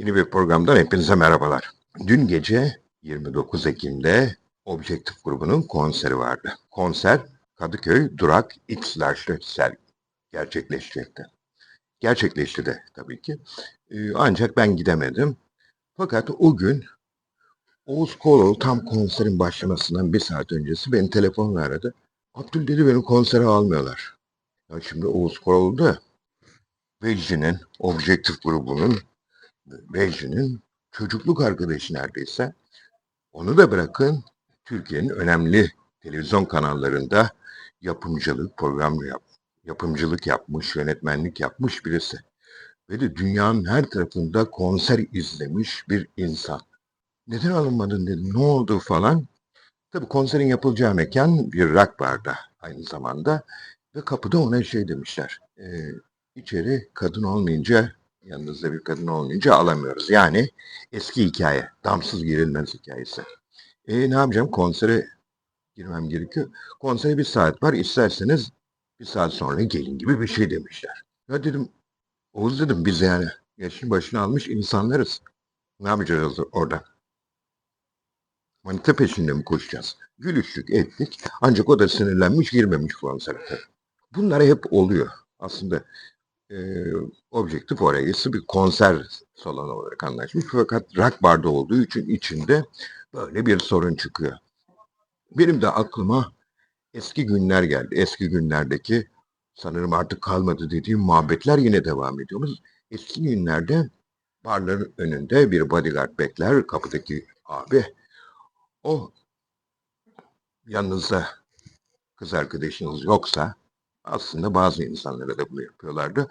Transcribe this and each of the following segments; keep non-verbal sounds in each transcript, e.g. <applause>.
Yeni bir programdan hepinize merhabalar. Dün gece 29 Ekim'de Objektif grubunun konseri vardı. Konser Kadıköy Durak X Large'da ser gerçekleşecekti. Gerçekleşti de tabii ki. Ee, ancak ben gidemedim. Fakat o gün Oğuz Koloğlu tam konserin başlamasından bir saat öncesi beni telefonla aradı. Abdül dedi beni konsere almıyorlar. Ya şimdi Oğuz Koloğlu da Vecdi'nin, Objektif grubunun Vecdi'nin çocukluk arkadaşı neredeyse. Onu da bırakın Türkiye'nin önemli televizyon kanallarında yapımcılık, program yap, yapımcılık yapmış, yönetmenlik yapmış birisi. Ve de dünyanın her tarafında konser izlemiş bir insan. Neden alınmadın dedi, ne oldu falan. Tabii konserin yapılacağı mekan bir rock barda aynı zamanda. Ve kapıda ona şey demişler. E, içeri kadın olmayınca, yanınızda bir kadın olmayınca alamıyoruz. Yani eski hikaye, damsız girilmez hikayesi. E ne yapacağım? Konsere girmem gerekiyor. Konsere bir saat var. İsterseniz bir saat sonra gelin gibi bir şey demişler. Ya dedim, Oğuz dedim biz yani yaşın başını almış insanlarız. Ne yapacağız orada? Manita peşinde mi koşacağız? Gülüştük, ettik. Ancak o da sinirlenmiş, girmemiş konsere. Bunlar hep oluyor. Aslında e, objektif orası bir konser salonu olarak anlaşmış. Fakat rock barda olduğu için içinde böyle bir sorun çıkıyor. Benim de aklıma eski günler geldi. Eski günlerdeki sanırım artık kalmadı dediğim muhabbetler yine devam ediyoruz. Eski günlerde barların önünde bir bodyguard bekler kapıdaki abi. O yanınızda kız arkadaşınız yoksa aslında bazı insanlara da bunu yapıyorlardı.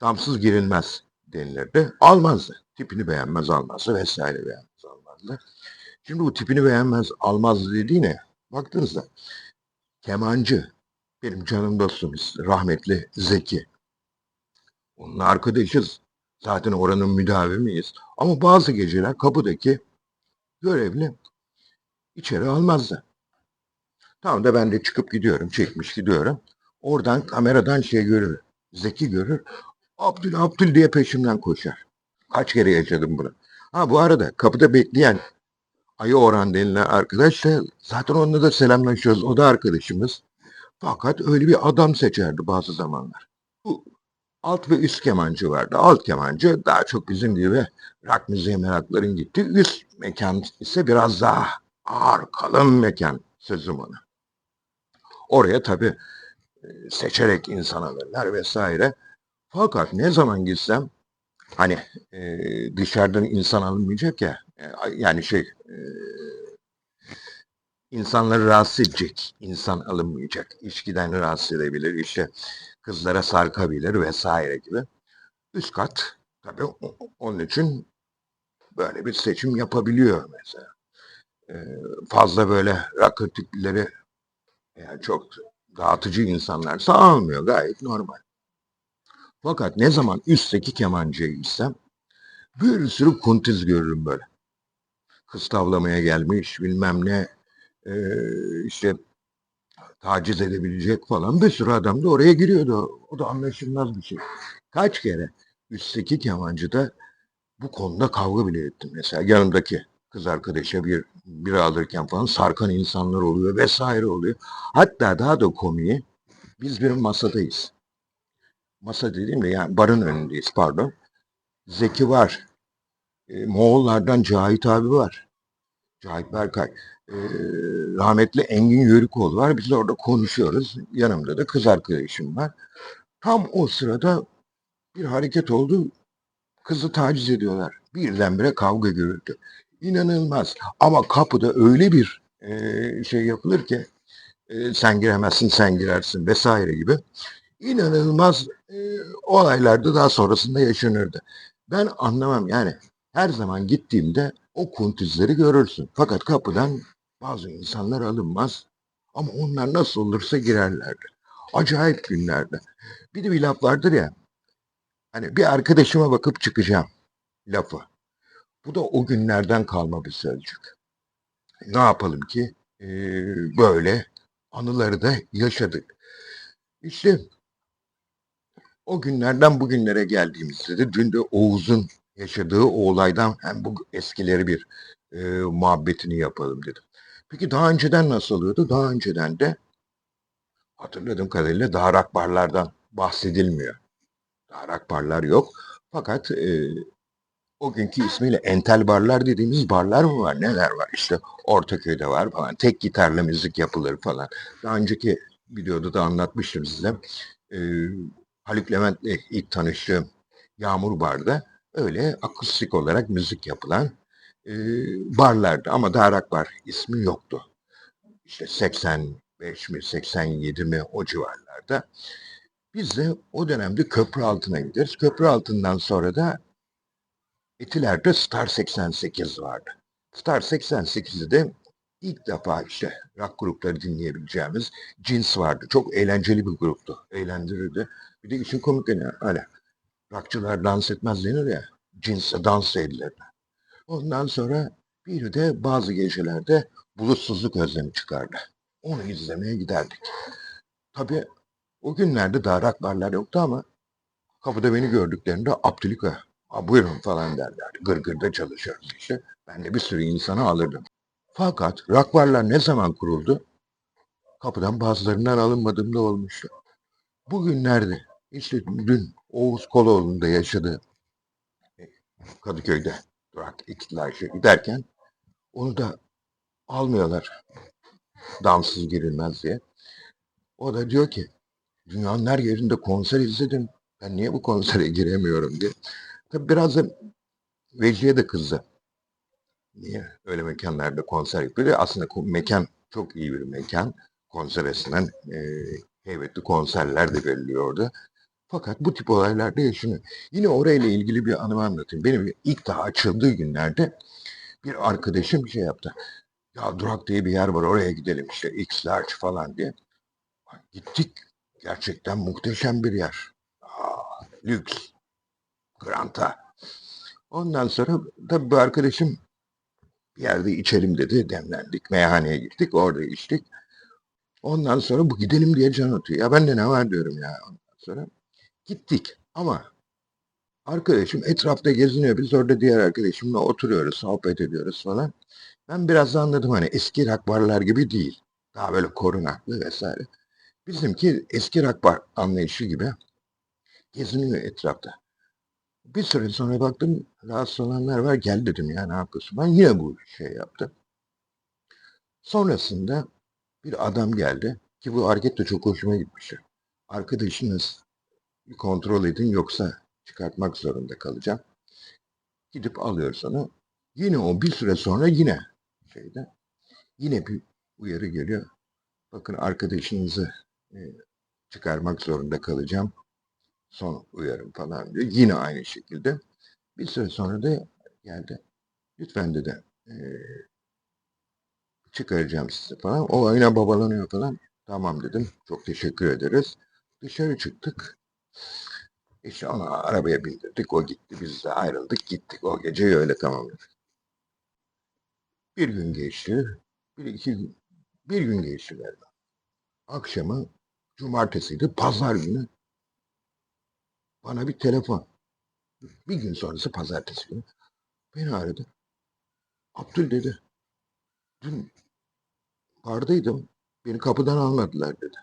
Damsız girilmez denilirdi. Almazdı. Tipini beğenmez almazdı vesaire beğenmez almazdı. Şimdi bu tipini beğenmez almaz dediğine baktığınızda kemancı benim canım dostum rahmetli Zeki. Onunla arkadaşız. Zaten oranın müdavimiyiz. Ama bazı geceler kapıdaki görevli içeri almazdı. Tamam da ben de çıkıp gidiyorum. Çekmiş gidiyorum. Oradan kameradan şey görür. Zeki görür. Abdül Abdül diye peşimden koşar. Kaç kere yaşadım bunu. Ha bu arada kapıda bekleyen Ayı Orhan denilen arkadaş da zaten onunla da selamlaşıyoruz. O da arkadaşımız. Fakat öyle bir adam seçerdi bazı zamanlar. Bu alt ve üst kemancı vardı. Alt kemancı daha çok bizim gibi rock müziğe merakların gitti. Üst mekan ise biraz daha ağır kalın mekan sözüm ona. Oraya tabii seçerek insan alırlar vesaire. Fakat ne zaman gitsem hani e, dışarıdan insan alınmayacak ya e, yani şey e, insanları rahatsız edecek insan alınmayacak. İçkiden rahatsız edebilir işte kızlara sarkabilir vesaire gibi. Üst kat tabii onun için böyle bir seçim yapabiliyor mesela. E, fazla böyle rakı tipleri yani çok dağıtıcı insanlarsa almıyor gayet normal. Fakat ne zaman üstteki kemancıya gitsem bir sürü kuntiz görürüm böyle. Kız tavlamaya gelmiş bilmem ne e, işte taciz edebilecek falan bir sürü adam da oraya giriyordu. O da anlaşılmaz bir şey. Kaç kere üstteki kemancıda bu konuda kavga bile ettim. Mesela yanımdaki kız arkadaşa bir bir alırken falan sarkan insanlar oluyor vesaire oluyor. Hatta daha da komiği biz bir masadayız. Masa dediğimde yani barın önündeyiz pardon. Zeki var. E, Moğollardan Cahit abi var. Cahit Berkay. E, rahmetli Engin Yörükoğlu var. Biz orada konuşuyoruz. Yanımda da kız arkadaşım var. Tam o sırada bir hareket oldu. Kızı taciz ediyorlar. Birdenbire kavga görüldü. İnanılmaz. Ama kapıda öyle bir e, şey yapılır ki e, sen giremezsin, sen girersin vesaire gibi. İnanılmaz e, olaylarda daha sonrasında yaşanırdı. Ben anlamam yani her zaman gittiğimde o kuntizleri görürsün. Fakat kapıdan bazı insanlar alınmaz. Ama onlar nasıl olursa girerlerdi. Acayip günlerde. Bir de bir laf vardır ya. Hani bir arkadaşıma bakıp çıkacağım lafı. Bu da o günlerden kalma bir sözcük. Ne yapalım ki ee, böyle anıları da yaşadık. İşte o günlerden bugünlere geldiğimizde de dün de Oğuz'un yaşadığı o olaydan hem bu eskileri bir e, muhabbetini yapalım dedim. Peki daha önceden nasıl oluyordu? Daha önceden de hatırladığım kadarıyla dağrak barlardan bahsedilmiyor. Dağrak barlar yok. Fakat e, o günkü ismiyle entel barlar dediğimiz barlar mı var? Neler var? İşte Ortaköy'de var falan. Tek gitarla müzik yapılır falan. Daha önceki videoda da anlatmıştım size. E, Haluk Levent'le ilk tanıştığım Yağmur Bar'da öyle akustik olarak müzik yapılan e, barlardı. Ama Darak Bar ismi yoktu. İşte 85 mi 87 mi o civarlarda. Biz de o dönemde köprü altına gideriz. Köprü altından sonra da Etiler'de Star 88 vardı. Star 88'de de ilk defa işte rock grupları dinleyebileceğimiz Cins vardı. Çok eğlenceli bir gruptu. Eğlendirirdi. Bir de işin komik yanı hani rockçılar dans etmez denir ya. Cins'e dans edilir. Ondan sonra bir de bazı gecelerde bulutsuzluk özlemi çıkardı. Onu izlemeye giderdik. Tabii o günlerde daha rock barlar yoktu ama kapıda beni gördüklerinde Abdülika Ha, buyurun falan derlerdi. Gırgırda çalışıyoruz işte. Ben de bir sürü insanı alırdım. Fakat rock barlar ne zaman kuruldu? Kapıdan bazılarından alınmadığım da olmuştu. Bugünlerde işte dün Oğuz Koloğlu'nda yaşadığı e, Kadıköy'de durak iktidarcı giderken onu da almıyorlar. Damsız girilmez diye. O da diyor ki dünyanın her yerinde konser izledim. Ben niye bu konsere giremiyorum diye. Tabii biraz da Vecihi'ye de kızdı. Niye öyle mekanlarda konser yapıyor? Aslında mekan çok iyi bir mekan. Konser açısından e, heybetli konserler de veriliyordu. Fakat bu tip olaylarda yaşanıyor. Yine orayla ilgili bir anımı anlatayım. Benim ilk daha açıldığı günlerde bir arkadaşım şey yaptı. Ya Durak diye bir yer var oraya gidelim işte X Large falan diye. Gittik. Gerçekten muhteşem bir yer. Aa, lüks. Grant'a. Ondan sonra tabii bu arkadaşım bir yerde içelim dedi. Demlendik. Meyhaneye gittik. Orada içtik. Ondan sonra bu gidelim diye can atıyor. Ya ben de ne var diyorum ya. Ondan sonra gittik. Ama arkadaşım etrafta geziniyor. Biz orada diğer arkadaşımla oturuyoruz. Sohbet ediyoruz falan. Ben biraz da anladım hani eski rock barlar gibi değil. Daha böyle korunaklı vesaire. Bizimki eski rock bar anlayışı gibi geziniyor etrafta. Bir süre sonra baktım rahatsız olanlar var. Gel dedim ya ne yapıyorsun? Ben yine bu şey yaptım. Sonrasında bir adam geldi ki bu hareket de çok hoşuma gitmişti. Arkadaşınız bir kontrol edin yoksa çıkartmak zorunda kalacağım. Gidip alıyoruz onu. Yine o bir süre sonra yine şeyde yine bir uyarı geliyor. Bakın arkadaşınızı e, çıkarmak zorunda kalacağım. Son uyarım falan diyor. Yine aynı şekilde. Bir süre sonra da geldi. Lütfen dedi. E, çıkaracağım sizi falan. O yine babalanıyor falan. Tamam dedim. Çok teşekkür ederiz. Dışarı çıktık. İşte onu arabaya bindirdik. O gitti. Biz de ayrıldık. Gittik. O geceyi öyle tamamladık. Bir gün geçti. Bir iki gün. Bir gün geçti galiba. Akşamı cumartesiydi. Pazar günü bana bir telefon. Bir gün sonrası pazartesi günü. Beni aradı. Abdül dedi. Dün bardaydım. Beni kapıdan almadılar dedi.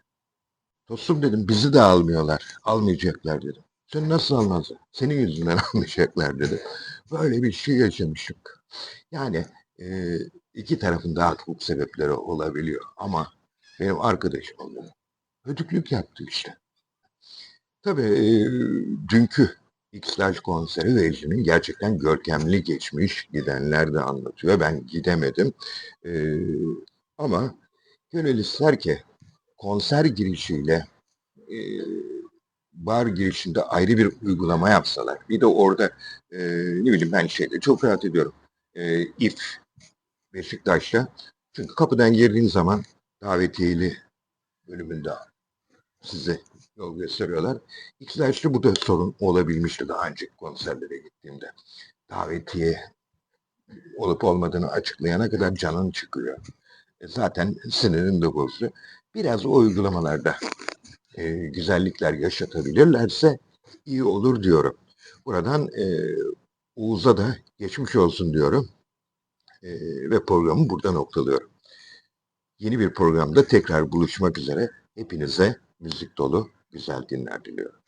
Dostum dedim bizi de almıyorlar. Almayacaklar dedim. Sen nasıl almazlar? Senin yüzünden <laughs> almayacaklar dedi. Böyle bir şey yaşamıştık. Yani e, iki tarafın da haklı sebepleri olabiliyor. Ama benim arkadaşım oldu. Ödüklük yaptı işte. Tabii e, dünkü X-Large konseri Vecdi'nin gerçekten görkemli geçmiş. Gidenler de anlatıyor. Ben gidemedim. E, ama gönül ister ki konser girişiyle e, bar girişinde ayrı bir uygulama yapsalar. Bir de orada e, ne bileyim ben şeyde çok rahat ediyorum. E, if Beşiktaş'ta. Çünkü kapıdan girdiğin zaman davetiyeli bölümünde size yol gösteriyorlar. İktidarçlı bu da sorun olabilmişti daha önceki konserlere gittiğimde. Davetiye olup olmadığını açıklayana kadar canın çıkıyor. E, zaten sinirin de bozuyor. Biraz o uygulamalarda e, güzellikler yaşatabilirlerse iyi olur diyorum. Buradan e, Uğuz'a da geçmiş olsun diyorum. Ee, ve programı burada noktalıyorum. Yeni bir programda tekrar buluşmak üzere. Hepinize müzik dolu güzel günler diliyorum.